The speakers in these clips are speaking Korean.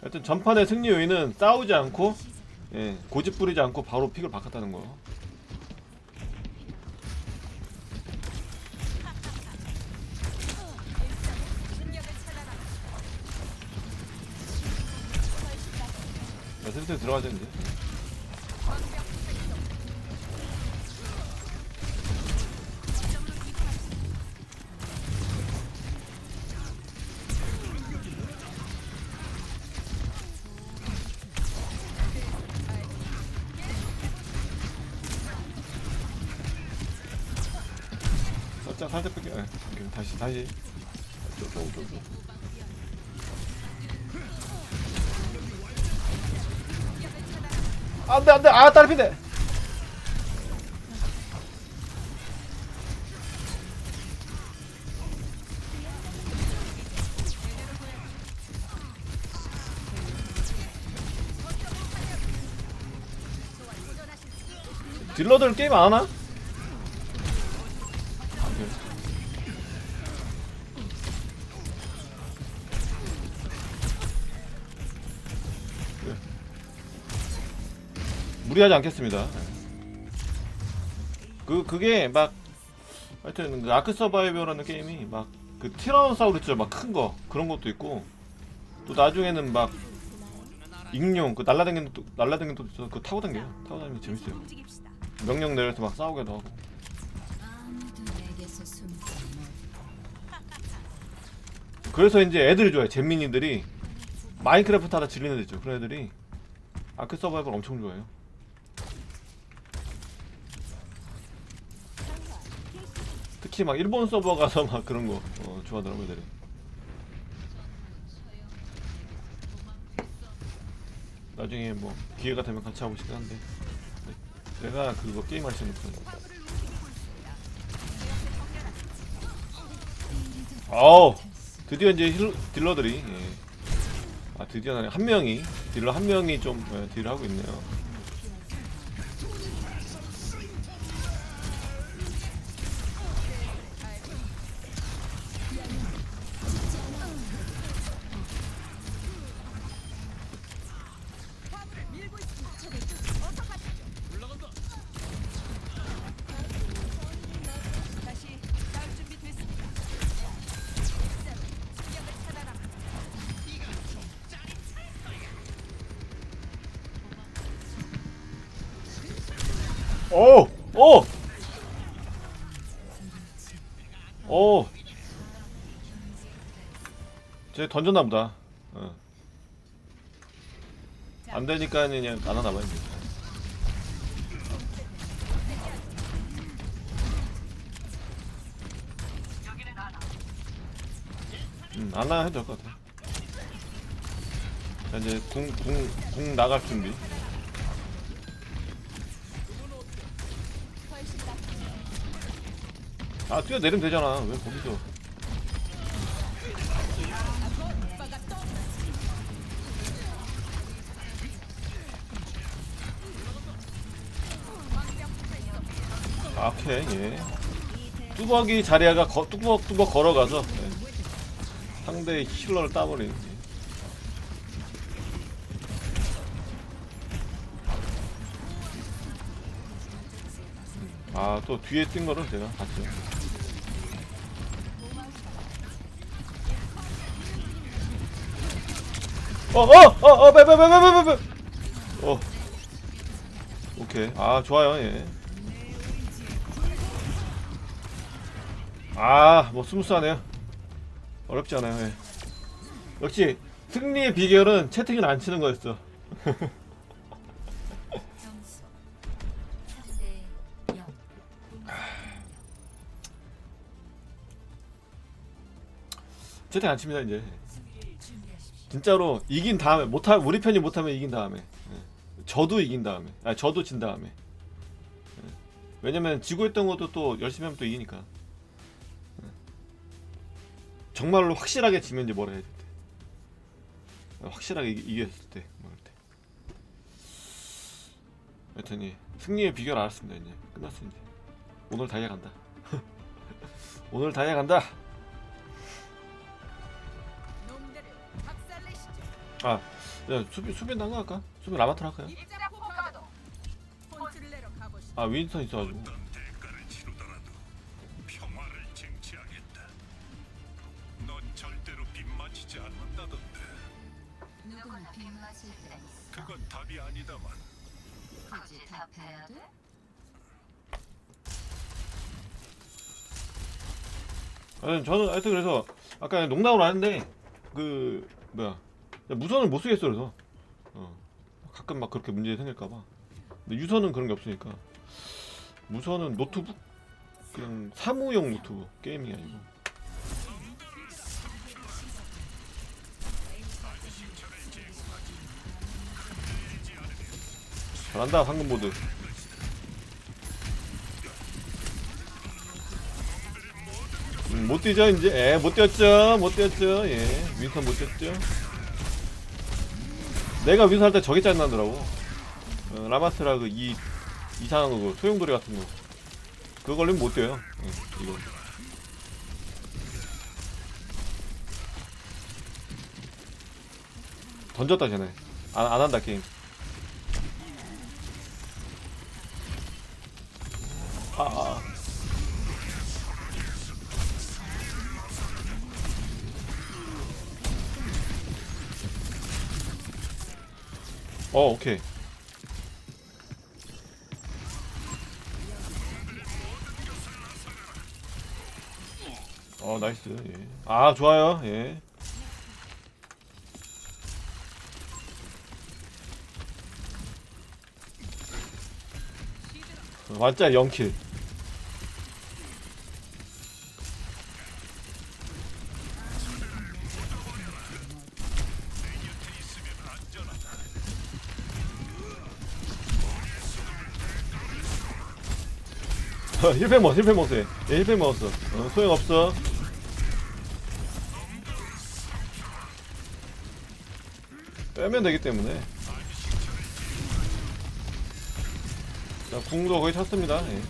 하여튼 전판의 승리 요인은 싸우지 않고 예, 고집 부리지 않고 바로 픽을 바꿨다는 거. 나 슬슬 들어가자 이제. 살짝 살짝 뺄게. 예, 오케이, 다시 다시. 쪼쪼쪼쪼. 안돼 안돼 아 딸피네. 딜러들 게임 안 하나? 무리하지 않겠습니다. 그 그게 막 하여튼 그 아크 서바이벌라는 게임이 막 그 티라노사우루스 막 큰 거 그런 것도 있고 또 나중에는 막 익룡 그 날라다니는 또 날라다니는 또. 그거 타고 다녀요. 타고 다니면 재밌어요. 명령 내려서 막 싸우기도 하고. 그래서 이제 애들이 좋아해. 잼민이들이 마인크래프트 하다 질리는 애 있죠. 그런 애들이 아크 서바이벌 엄청 좋아해요. 특히 막 일본 서버 가서 막 그런 거 어, 좋아하더라고 애들이. 나중에 뭐 기회가 되면 같이 하고 싶긴 한데 네. 내가 그거 게임 할 수 있는 편. 아우 드디어 이제 힐, 딜러들이 예. 아 드디어 나한 명이 딜러 한 명이 좀 예, 딜을 하고 있네요. 오! 오! 오! 쟤 던졌나 보다. 어. 안 되니까 그냥 봐요. 이제. 음, 안 하나 해도 될 것 같아. 자, 이제 궁, 궁, 궁 나갈 준비. 아 뛰어내리면 되잖아 왜 거기서 아, 오케이 예 뚜벅이 자리아가 거, 뚜벅뚜벅 걸어가서 예. 상대의 힐러를 따버리는 예. 아또 뒤에 뛴 거를 제가 봤죠 어어어어 빼빼빼빼빼빼 어 오케이 아 좋아요 예. 예아뭐 스무스하네요 어렵지 않아요 예. 역시 승리의 비결은 채팅을 안 치는 거였어 점수 3대 0. 채팅 안 칩니다 이제 진짜로 이긴 다음에 못하 우리 편이 못하면 이긴 다음에. 예. 저도 이긴 다음에. 아 저도 진 다음에. 예. 왜냐면 지고 있던 것도 또 열심히 하면 또 이기니까. 예. 정말로 확실하게 지면 이제 뭐라 해야 돼 확실하게 이기, 이겼을 때뭐 이럴 때. 여튼 예. 승리의 비결 알았습니다 이제. 이제. 오늘 다이아 간다. 오늘 다이아 간다 아, 야 수비 수비 난거 할까? 수비 라마트 할까요? 포카도 가보시. 아 윈스턴 있어가지고. 어떤 대가를 치르더라도 평화를 쟁취하겠다. 넌 절대로 빗맞히지 않는다던데. 누구나 빗맞을 때가 있어. 그건 답이 아니다만. 굳이 답해야 돼? 아니, 저는 하여튼 그래서 아까 농담으로 하는데 그 뭐야 무선을 못 쓰겠어 그래서. 어, 가끔 막 그렇게 문제 생길까봐. 근데 유선은 그런 게 없으니까. 무선은 노트북? 그냥 사무용 노트북 게이밍이 아니고. 잘한다 황금보드. 음, 못 뛰죠 이제? 예, 못 뛰었죠 못 뛰었죠. 예 윈선 못 뛰었죠 내가 윈선 할때 저게 짜증나더라고. 어, 라마스라 그 이 이상한 거그 소용돌이 같은 거. 그거 걸리면 못 뛰어요. 예, 이거. 던졌다 쟤네. 안, 안 한다 게임 어 오케이. 어 나이스. 예. 아 좋아요. 예. 완짜 0킬 힐팩 먹었어 힐팩 먹었어 얘. 얘 힐팩 먹었어. 어, 소용없어. 빼면 되기 때문에. 자 궁도 거의 찼습니다 예.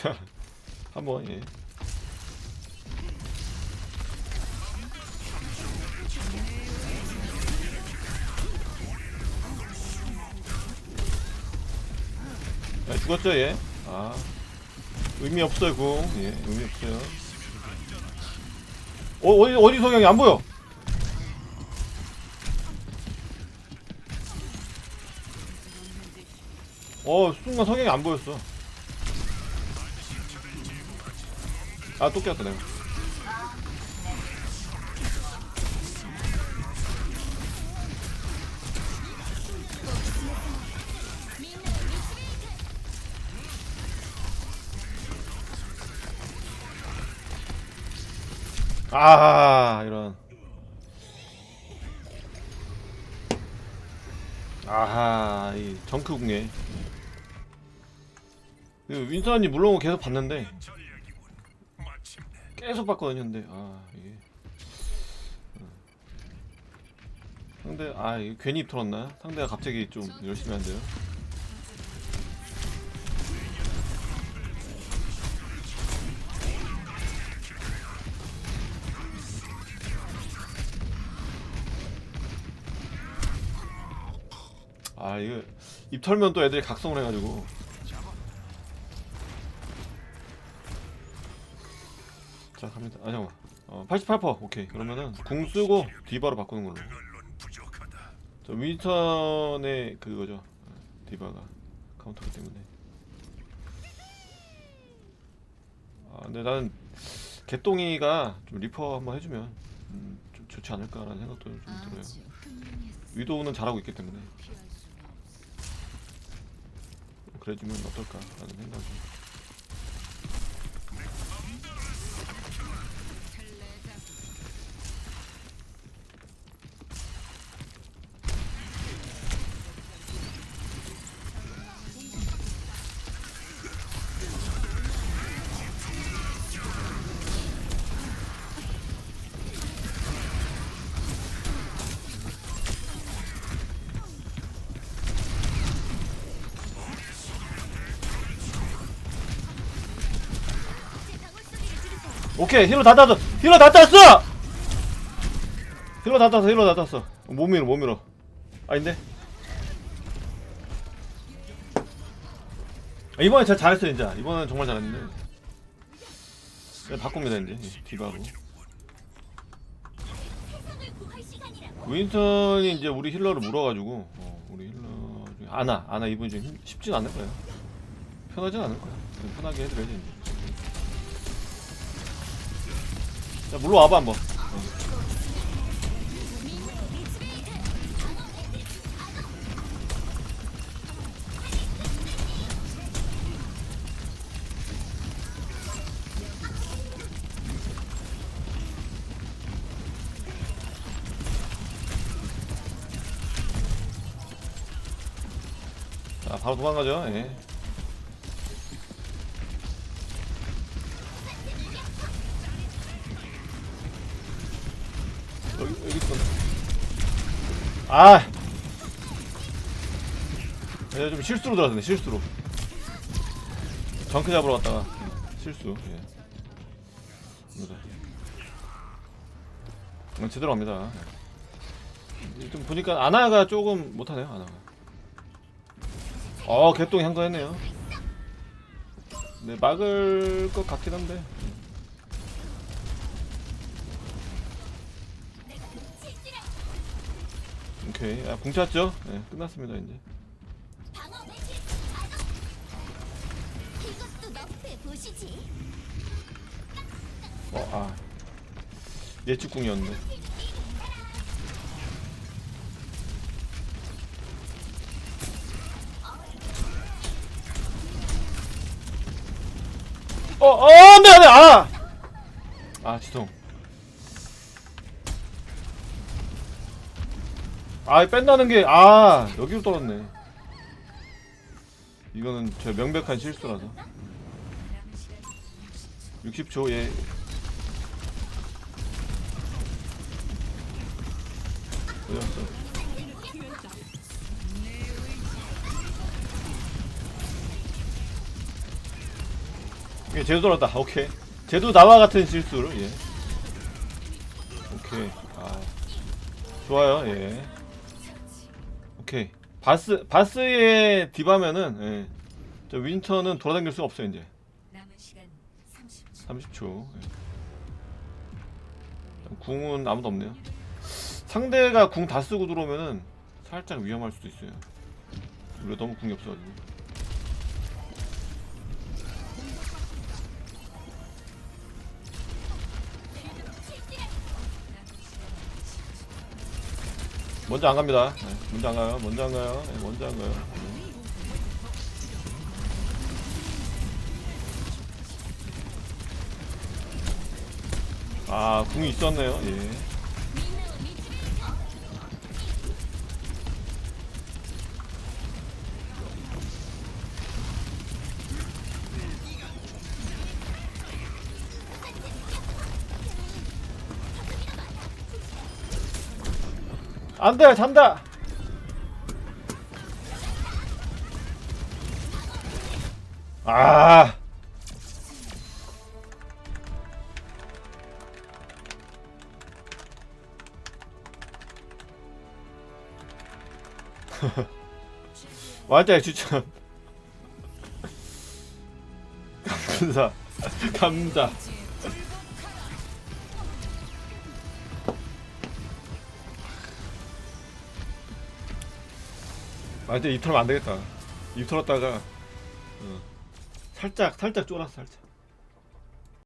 자 한번 예. 야, 죽었죠 얘? 아 의미 없어요 궁 예, 의미 없어요 어, 어디 어디 성향이 안 보여 어 순간 성향이 안 보였어 아, 또 꼈다, 내가. 아, 이런. 아하, 이 정크 궁예. 그 윈선이 물론 계속 봤는데 계속 봤거든요. 근데 아 이게 어. 상대 아 이게 괜히 입 털었나? 상대가 갑자기 좀 열심히 한대요. 아 이거 입 털면 또 애들이 각성을 해가지고 88% 오케이 그러면은 궁 쓰고 디바로 바꾸는 걸로. 저 윈턴의 그거죠 어, 디바가 카운터기 때문에 아 근데 나는 개똥이가 좀 리퍼 한번 해주면 음, 좀 좋지 않을까라는 생각도 좀 들어요. 위도우는 잘하고 있기 때문에. 그래주면 어떨까라는 생각이 오케이 힐러 다 땄어 힐러 다 땄어! 힐러 다 땄어 힐러 다 땄어. 못 밀어 못 밀어. 아닌데? 아, 이번에 진짜 잘했어 진짜. 이번엔 정말 잘했는데. 그냥 바꿉니다 이제. 디바로 윈턴이 이제 우리 힐러를 물어가지고 어, 우리 힐러 아나 아나 이분이 좀 힘- 쉽진 않을 거예요 편하진 않을 거야. 편하게 해드려야지 이제 자 물러와봐 한번 자 바로 도망가죠 예. 여기 여기 있어 아 내가 좀 실수로 들어갔네 실수로 정크 잡으러 갔다가 실수 예. 입니다. 어, 제대로 갑니다 예. 좀 보니까 아나가 조금 못하네요 아나가 어 개똥이 한거 했네요 네 막을 것 같긴 한데 오케이 아, 궁 찼죠? 네 끝났습니다 이제 이것도 너프해 보시지. 어 아 예측 궁이었는데 어 어 안 돼 안 돼 아! 아 지통 아 뺀다는 게 아 여기로 떨었네 이거는 저 명백한 실수라서 60초 예 어디갔어 예, 제도 돌았다. 오케이. 제도 나와 같은 실수를 예. 오케이. 아. 좋아요. 예. 오케이. 바스 바스의 디바면은 예. 저 윈터는 돌아다닐 수가 없어요, 이제. 남은 시간 30초. 30초. 예. 궁은 아무도 없네요. 상대가 궁 다 쓰고 들어오면은 살짝 위험할 수도 있어요. 우리가 너무 궁이 없어가지고. 먼저 안 갑니다. 네, 먼저 안 가요. 먼저 안 가요. 네, 먼저 안 가요. 네. 아, 궁이 있었네요. 예. 안 돼, 잔다. 아. 완전 추천. 감사. 감자. 아 이제 입 털면 안 되겠다. 입 털었다가 어, 살짝 살짝 쫄았어 살짝.